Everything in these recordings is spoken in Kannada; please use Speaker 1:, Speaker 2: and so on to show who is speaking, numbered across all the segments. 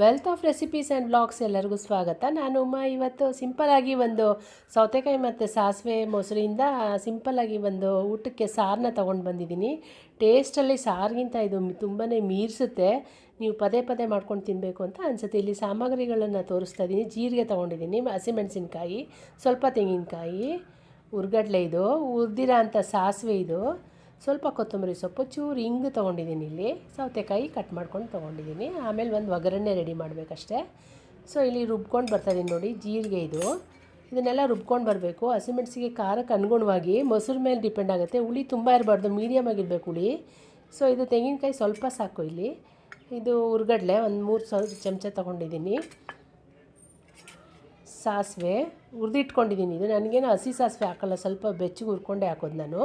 Speaker 1: Wealth of recipes and blogs ಎಲ್ಲರಿಗೂ ಸ್ವಾಗತ. ನಾನು ಉಮಾ. ಇವತ್ತು ಸಿಂಪಲ್ಲಾಗಿ ಒಂದು ಸೌತೆಕಾಯಿ ಮತ್ತು ಸಾಸಿವೆ ಮೊಸರಿಂದ ಸಿಂಪಲ್ಲಾಗಿ ಒಂದು ಊಟಕ್ಕೆ ಸಾರನ್ನ ತೊಗೊಂಡು ಬಂದಿದ್ದೀನಿ. ಟೇಸ್ಟಲ್ಲಿ ಸಾರಿಗಿಂತ ಇದು ತುಂಬಾ ಮೀರಿಸುತ್ತೆ. ನೀವು ಪದೇ ಪದೇ ಮಾಡ್ಕೊಂಡು ತಿನ್ನಬೇಕು ಅಂತ ಅನಿಸುತ್ತೆ. ಇಲ್ಲಿ ಸಾಮಗ್ರಿಗಳನ್ನು ತೋರಿಸ್ತಾ ಇದ್ದೀನಿ ಜೀರಿಗೆ ತೊಗೊಂಡಿದ್ದೀನಿ ಹಸಿಮೆಣಸಿನ್ಕಾಯಿ ಸ್ವಲ್ಪ ತೆಂಗಿನಕಾಯಿ, ಉರ್ಗಡ್ಲೆ ಇದು, ಉರ್ದಿರೋ ಅಂಥ ಸಾಸಿವೆ ಇದು. ಸ್ವಲ್ಪ ಕೊತ್ತಂಬರಿ ಸೊಪ್ಪು ಚೂರು ಹಿಂಗೆ ತೊಗೊಂಡಿದ್ದೀನಿ ಇಲ್ಲಿ. ಸೌತೆಕಾಯಿ ಕಟ್ ಮಾಡ್ಕೊಂಡು ತೊಗೊಂಡಿದ್ದೀನಿ. ಆಮೇಲೆ ಒಂದು ಒಗ್ಗರಣೆ ರೆಡಿ ಮಾಡಬೇಕಷ್ಟೆ. ಸೊ ಇಲ್ಲಿ ರುಬ್ಕೊಂಡು ಬರ್ತಾಯಿದ್ದೀನಿ ನೋಡಿ ಜೀರಿಗೆ ಇದು. ಇದನ್ನೆಲ್ಲ ರುಬ್ಕೊಂಡು ಬರಬೇಕು. ಹಸಿಮೆಣಸಿಗೆ ಖಾರಕ್ಕೆ ಅನುಗುಣವಾಗಿ ಮೊಸರು ಮೇಲೆ ಡಿಪೆಂಡ್ ಆಗುತ್ತೆ. ಹುಳಿ ತುಂಬ ಇರಬಾರ್ದು ಮೀಡಿಯಮ್ ಆಗಿರಬೇಕು ಹುಳಿ. ಸೊ ಇದು ತೆಂಗಿನಕಾಯಿ ಸ್ವಲ್ಪ ಸಾಕು ಇಲ್ಲಿ. ಇದು ಹುರ್ಗಡ್ಲೆ ಒಂದು ಮೂರು ಸ್ವಲ್ಪ ಚಮಚ ತೊಗೊಂಡಿದ್ದೀನಿ. ಸಾಸಿವೆ ಹುರಿದಿಟ್ಕೊಂಡಿದ್ದೀನಿ ಇದು ನನಗೇನು ಹಸಿ ಸಾಸಿವೆ ಹಾಕಲ್ಲ, ಸ್ವಲ್ಪ ಬೆಚ್ಚಗೆ ಹುರ್ಕೊಂಡೇ ಹಾಕೋದು ನಾನು.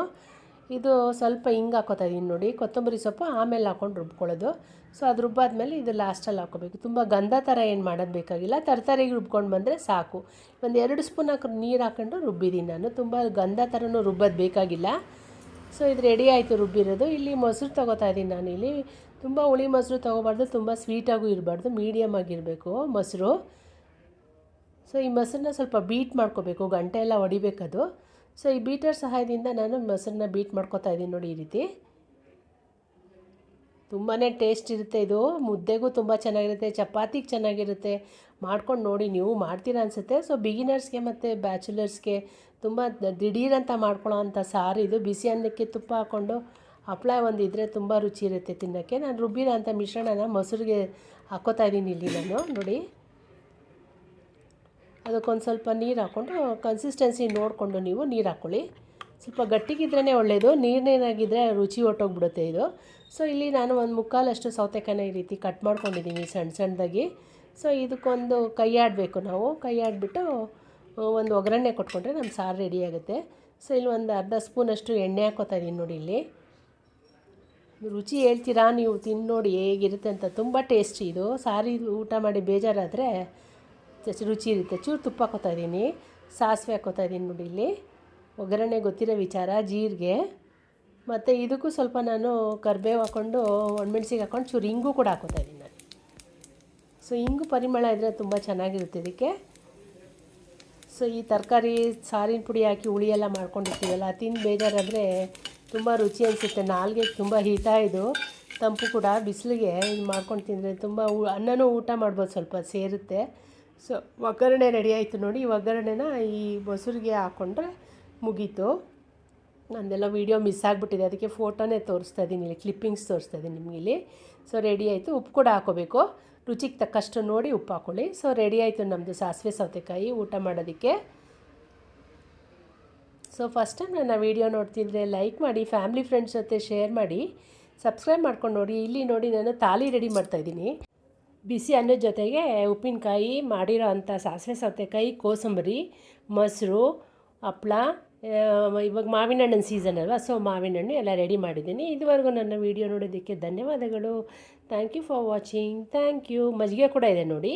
Speaker 1: ಇದು ಸ್ವಲ್ಪ ಹಿಂಗೆ ಹಾಕೋತಾ ಇದ್ದೀನಿ ನೋಡಿ. ಕೊತ್ತಂಬರಿ ಸೊಪ್ಪು ಆಮೇಲೆ ಹಾಕೊಂಡು ರುಬ್ಕೊಳ್ಳೋದು. ಸೊ ಅದು ರುಬ್ಬಾದ್ಮೇಲೆ ಇದು ಲಾಸ್ಟಲ್ಲಿ ಹಾಕೋಬೇಕು ತುಂಬ ಗಂಧ ಥರ ಏನು ಮಾಡೋದು ಬೇಕಾಗಿಲ್ಲ. ತರತರಿಗೆ ರುಬ್ಕೊಂಡು ಬಂದರೆ ಸಾಕು. ಒಂದು ಎರಡು ಸ್ಪೂನ್ ಹಾಕಿ ನೀರು ಹಾಕೊಂಡು ರುಬ್ಬಿದ್ದೀನಿ ನಾನು. ತುಂಬ ಗಂಧ ಥರನೂ ರುಬ್ಬೋದು ಬೇಕಾಗಿಲ್ಲ. ಸೊ ಇದು ರೆಡಿ ಆಯಿತು ರುಬ್ಬಿರೋದು. ಇಲ್ಲಿ ಮೊಸರು ತೊಗೋತಾ ಇದ್ದೀನಿ ನಾನು ಇಲ್ಲಿ. ತುಂಬ ಹುಳಿ ಮೊಸರು ತೊಗೋಬಾರ್ದು. ತುಂಬ ಸ್ವೀಟಾಗೂ ಇರಬಾರ್ದು. ಮೀಡಿಯಮ್ ಆಗಿರಬೇಕು ಮೊಸರು. ಸೊ ಈ ಮೊಸರನ್ನ ಸ್ವಲ್ಪ ಬೀಟ್ ಮಾಡ್ಕೋಬೇಕು. ಗಂಟೆ ಎಲ್ಲ ಹೊಡಿಬೇಕದು. ಸೊ ಈ ಬೀಟರ್ ಸಹಾಯದಿಂದ ನಾನು ಮೊಸರನ್ನ ಬೀಟ್ ಮಾಡ್ಕೊತಾ ಇದ್ದೀನಿ ನೋಡಿ ಈ ರೀತಿ. ತುಂಬಾ ಟೇಸ್ಟ್ ಇರುತ್ತೆ ಇದು. ಮುದ್ದೆಗೂ ತುಂಬ ಚೆನ್ನಾಗಿರುತ್ತೆ, ಚಪಾತಿಗೆ ಚೆನ್ನಾಗಿರುತ್ತೆ. ಮಾಡ್ಕೊಂಡು ನೋಡಿ ನೀವು ಮಾಡ್ತೀರಾ ಅನಿಸುತ್ತೆ. ಸೊ ಬಿಗಿನರ್ಸ್ಗೆ ಮತ್ತು ಬ್ಯಾಚುಲರ್ಸ್ಗೆ ತುಂಬ ದಿಢೀರಂತ ಮಾಡ್ಕೊಳ್ಳೋ ಅಂಥ ಸಾರು ಇದು. ಬಿಸಿ ಅನ್ನಕ್ಕೆ ತುಪ್ಪ ಹಾಕ್ಕೊಂಡು ಹಪ್ಪಳ ಒಂದು ಇದ್ದರೆ ತುಂಬ ರುಚಿ ಇರುತ್ತೆ ತಿನ್ನೋಕ್ಕೆ. ನಾನು ರುಬ್ಬಿರೋ ಅಂಥ ಮಿಶ್ರಣನ ಮೊಸರಿಗೆ ಹಾಕೋತಾ ಇದ್ದೀನಿ ಇಲ್ಲಿ ನಾನು. ನೋಡಿ. ಅದಕ್ಕೊಂದು ಸ್ವಲ್ಪ ನೀರು ಹಾಕ್ಕೊಂಡು ಕನ್ಸಿಸ್ಟೆನ್ಸಿ ನೋಡಿಕೊಂಡು ನೀವು ನೀರು ಹಾಕ್ಕೊಳ್ಳಿ ಸ್ವಲ್ಪ ಗಟ್ಟಿಗಿದ್ರೇ ಒಳ್ಳೆಯದು ನೀರಿನೇನಾಗಿದ್ದರೆ ರುಚಿ ಹೊಟ್ಟೋಗ್ಬಿಡುತ್ತೆ ಇದು. ಸೊ ಇಲ್ಲಿ ನಾನು ಒಂದು ಮುಕ್ಕಾಲಷ್ಟು ಸೌತೆಕಾಯಿನ ಈ ರೀತಿ ಕಟ್ ಮಾಡ್ಕೊಂಡಿದ್ದೀನಿ ಸಣ್ಣ ಸಣ್ಣದಾಗಿ ಸೊ ಇದಕ್ಕೊಂದು ಕೈ ಆಡಬೇಕು ನಾವು. ಕೈ ಆಡಿಬಿಟ್ಟು ಒಂದು ಒಗ್ಗರಣೆ ಕೊಟ್ಕೊಂಡ್ರೆ ನಮ್ಮ ಸಾರು ರೆಡಿ ಆಗುತ್ತೆ. ಸೊ ಇಲ್ಲಿ ಒಂದು ಅರ್ಧ ಸ್ಪೂನಷ್ಟು ಎಣ್ಣೆ ಹಾಕೋತಾ ಇದ್ದೀನಿ ನೋಡಿ ಇಲ್ಲಿ. ರುಚಿ ಹೇಳ್ತೀರಾ ನೀವು ತಿಂದು ನೋಡಿ ಹೇಗಿರುತ್ತೆ ಅಂತ. ತುಂಬ ಟೇಸ್ಟಿ ಇದು. ಸಾರಿ ಊಟ ಮಾಡಿ ಬೇಜಾರಾದರೆ ರುಚಿ ಇರುತ್ತೆ. ಚೂರು ತುಪ್ಪ ಹಾಕೋತಾ ಇದ್ದೀನಿ. ಸಾಸಿವೆ ಹಾಕೋತಾ ಇದ್ದೀನಿ ನೋಡಿ ಇಲ್ಲಿ. ಒಗ್ಗರಣೆ ಗೊತ್ತಿರೋ ವಿಚಾರ, ಜೀರಿಗೆ. ಮತ್ತು ಇದಕ್ಕೂ ಸ್ವಲ್ಪ ನಾನು ಕರಿಬೇವು ಹಾಕ್ಕೊಂಡು ಒಣಮೆಣ್ಸಿಗೆ ಹಾಕ್ಕೊಂಡು ಚೂರು ಹಿಂಗು ಕೂಡ ಹಾಕೋತಾ ಇದ್ದೀನಿ ನಾನು. ಸೊ ಹಿಂಗು ಪರಿಮಳ ಇದ್ದರೆ ತುಂಬ ಚೆನ್ನಾಗಿರುತ್ತೆ ಇದಕ್ಕೆ. ಸೊ ಈ ತರಕಾರಿ, ಸಾರಿನ ಪುಡಿ ಹಾಕಿ ಹುಳಿ ಎಲ್ಲ ಮಾಡ್ಕೊಂಡಿರ್ತೀವಲ್ಲ, ತಿಂದು ಬೇಜಾರಾದರೆ ತುಂಬ ರುಚಿ ಅನಿಸುತ್ತೆ. ನಾಲ್ಗೆ ತುಂಬ ಹಿತ ಇದು. ತಂಪು ಕೂಡ, ಬಿಸಿಲಿಗೆ ಇದು ಮಾಡ್ಕೊಂಡು ತಿಂದರೆ ತುಂಬ ಅನ್ನನೂ ಊಟ ಮಾಡ್ಬೋದು ಸ್ವಲ್ಪ ಸೇರುತ್ತೆ. ಸೊ ಒಗ್ಗರಣೆ ರೆಡಿ ಆಯಿತು ನೋಡಿ. ಈ ಒಗ್ಗರಣೆನ ಈ ಮೊಸರಿಗೆ ಹಾಕ್ಕೊಂಡ್ರೆ ಮುಗೀತು. ನಂದೆಲ್ಲ ವೀಡಿಯೋ ಮಿಸ್ ಆಗಿಬಿಟ್ಟಿದೆ. ಅದಕ್ಕೆ ಫೋಟೋನೇ ತೋರಿಸ್ತಾ ಇದ್ದೀನಿ ಇಲ್ಲಿ ಕ್ಲಿಪ್ಪಿಂಗ್ಸ್ ತೋರಿಸ್ತಾ ಇದ್ದೀನಿ ನಿಮಗೆ ಇಲ್ಲಿ. ಸೊ ರೆಡಿ ಆಯಿತು. ಉಪ್ಪು ಕೂಡ ಹಾಕೋಬೇಕು. ರುಚಿಗೆ ತಕ್ಕಷ್ಟು ನೋಡಿ ಉಪ್ಪು ಹಾಕ್ಕೊಳ್ಳಿ ಸೊ ರೆಡಿ ಆಯಿತು ನಮ್ಮದು ಸಾಸಿವೆ ಸೌತೆಕಾಯಿ ಊಟ ಮಾಡೋದಕ್ಕೆ. ಸೊ ಫಸ್ಟ್ ಟೈಮ್ ನನ್ನ ವೀಡಿಯೋ ನೋಡ್ತಿದ್ರೆ ಲೈಕ್ ಮಾಡಿ ಫ್ಯಾಮಿಲಿ ಫ್ರೆಂಡ್ಸ್ ಜೊತೆ ಶೇರ್ ಮಾಡಿ ಸಬ್ಸ್ಕ್ರೈಬ್ ಮಾಡ್ಕೊಂಡು ನೋಡಿ. ಇಲ್ಲಿ ನೋಡಿ ನಾನು ತಾಲಿ ರೆಡಿ ಮಾಡ್ತಾಯಿದ್ದೀನಿ ಬಿಸಿ ಅನ್ನದ ಜೊತೆಗೆ ಉಪ್ಪಿನಕಾಯಿ ಮಾಡಿರೋ ಅಂಥ ಸಾಸಿವೆ ಸೌತೆಕಾಯಿ, ಕೋಸಂಬರಿ, ಮೊಸರು, ಹಪ್ಳ ಇವಾಗ ಮಾವಿನ ಹಣ್ಣಿನ ಸೀಸನ್ ಅಲ್ವಾ ಸೊ ಮಾವಿನ ಹಣ್ಣು ಎಲ್ಲ ರೆಡಿ ಮಾಡಿದ್ದೀನಿ. ಇದುವರೆಗೂ ನನ್ನ ವೀಡಿಯೋ ನೋಡೋದಕ್ಕೆ ಧನ್ಯವಾದಗಳು. Thank you for watching thank you ಮಜ್ಜಿಗೆ ಕೂಡ ಇದೆ ನೋಡಿ.